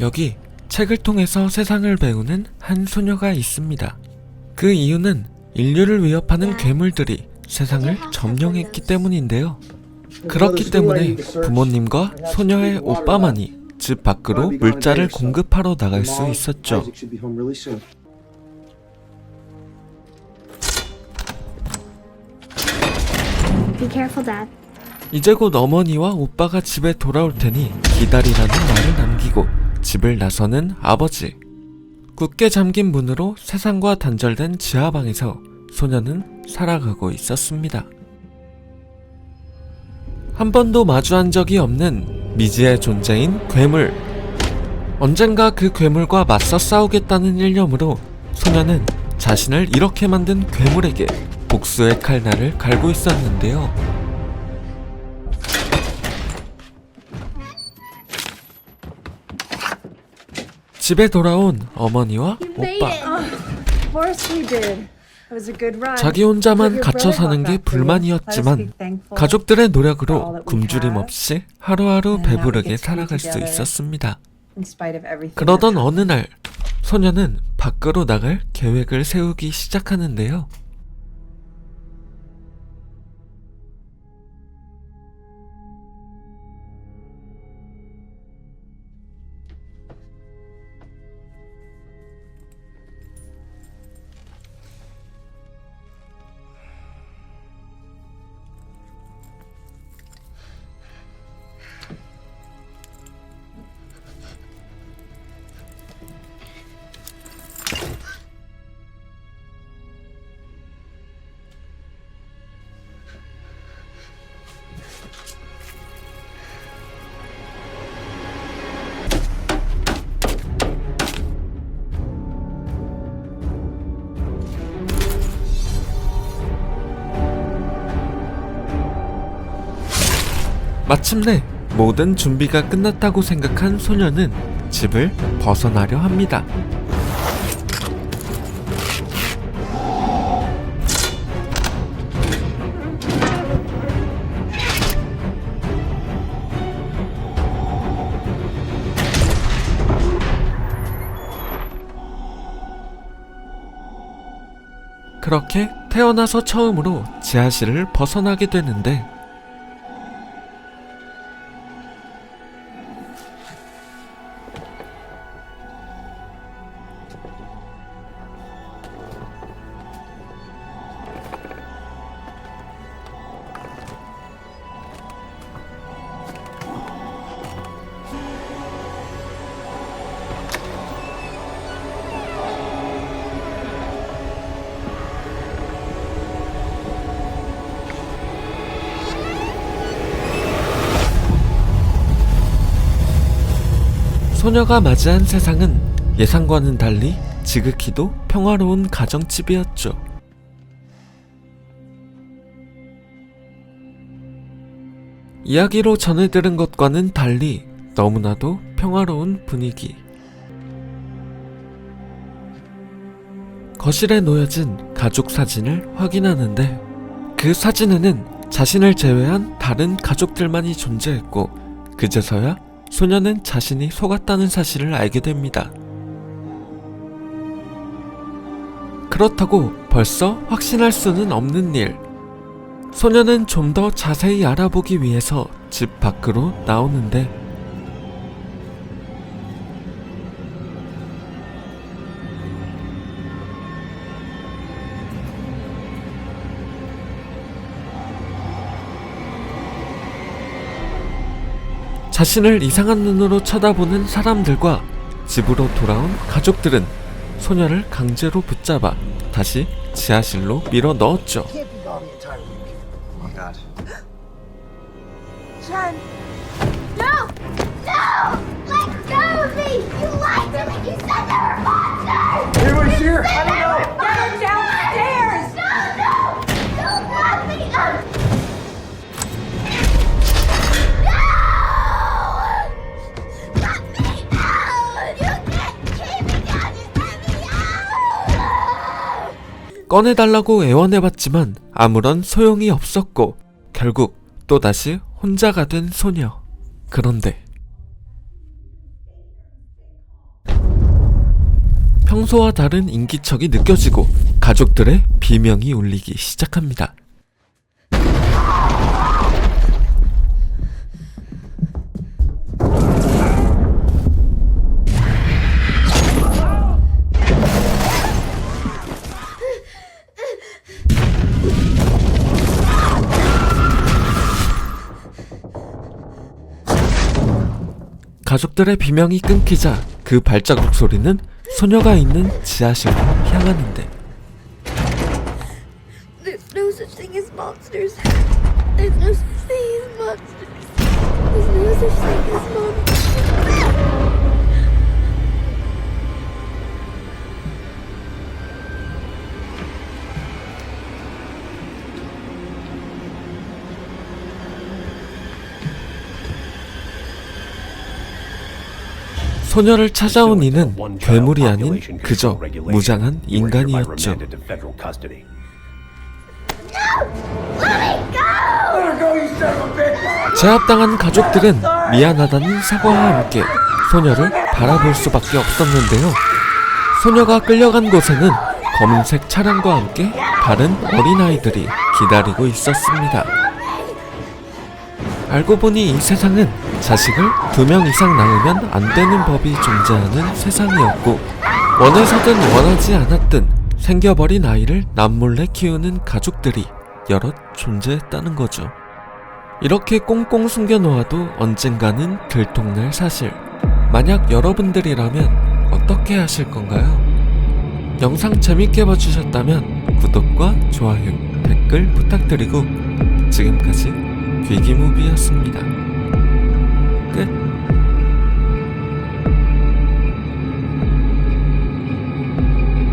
여기 책을 통해서 세상을 배우는 한 소녀가 있습니다. 그 이유는 인류를 위협하는 괴물들이 세상을 점령했기 때문인데요. 그렇기 때문에 부모님과 소녀의 오빠만이 집 밖으로 물자를 공급하러 나갈 수 있었죠. 이제 곧 어머니와 오빠가 집에 돌아올 테니 기다리라는 말을 남기고 집을 나서는 아버지. 굳게 잠긴 문으로 세상과 단절된 지하방에서 소녀는 살아가고 있었습니다. 한 번도 마주한 적이 없는 미지의 존재인 괴물. 언젠가 그 괴물과 맞서 싸우겠다는 일념으로 소녀는 자신을 이렇게 만든 괴물에게 복수의 칼날을 갈고 있었는데요. 집에 돌아온 어머니와 오빠. Run. 자기 혼자만 갇혀 사는 게 불만이었지만 가족들의 노력으로 굶주림 없이 하루하루 배부르게 살아갈 수 있었습니다. 그러던 어느 날 소녀는 밖으로 나갈 계획을 세우기 시작하는데요. 마침내 모든 준비가 끝났다고 생각한 소녀는 집을 벗어나려 합니다. 그렇게 태어나서 처음으로 지하실을 벗어나게 되는데 소녀가 맞이한 세상은 예상과는 달리 지극히도 평화로운 가정집이었죠. 이야기로 전해 들은 것과는 달리 너무나도 평화로운 분위기. 거실에 놓여진 가족 사진을 확인하는데 그 사진에는 자신을 제외한 다른 가족들만이 존재했고 그제서야 소녀는 자신이 속았다는 사실을 알게 됩니다. 그렇다고 벌써 확신할 수는 없는 일. 소녀는 좀 더 자세히 알아보기 위해서 집 밖으로 나오는데 자신을 이상한 눈으로 쳐다보는 사람들과 집으로 돌아온 가족들은 소녀를 강제로 붙잡아 다시 지하실로 밀어 넣었죠. Can't be gone 꺼내달라고 애원해봤지만 아무런 소용이 없었고 결국 또다시 혼자가 된 소녀. 그런데 평소와 다른 인기척이 느껴지고 가족들의 비명이 울리기 시작합니다. 가족들의 비명이 끊기자 그 발자국 소리는 소녀가 있는 지하실로 향하는데 There's no such thing as monsters. There's no such thing as monsters. There's no such thing as monsters. 소녀를 찾아온 이는 괴물이 아닌 그저 무장한 인간이었죠. 제압당한 가족들은 미안하다는 사과와 함께 소녀를 바라볼 수밖에 없었는데요. 소녀가 끌려간 곳에는 검은색 차량과 함께 다른 어린아이들이 기다리고 있었습니다. 알고 보니 이 세상은 자식을 두 명 이상 낳으면 안 되는 법이 존재하는 세상이었고 원해서든 원하지 않았든 생겨버린 아이를 남몰래 키우는 가족들이 여럿 존재했다는 거죠. 이렇게 꽁꽁 숨겨놓아도 언젠가는 들통날 사실. 만약 여러분들이라면 어떻게 하실 건가요? 영상 재밌게 봐주셨다면 구독과 좋아요, 댓글 부탁드리고 지금까지 귀기무비였습니다.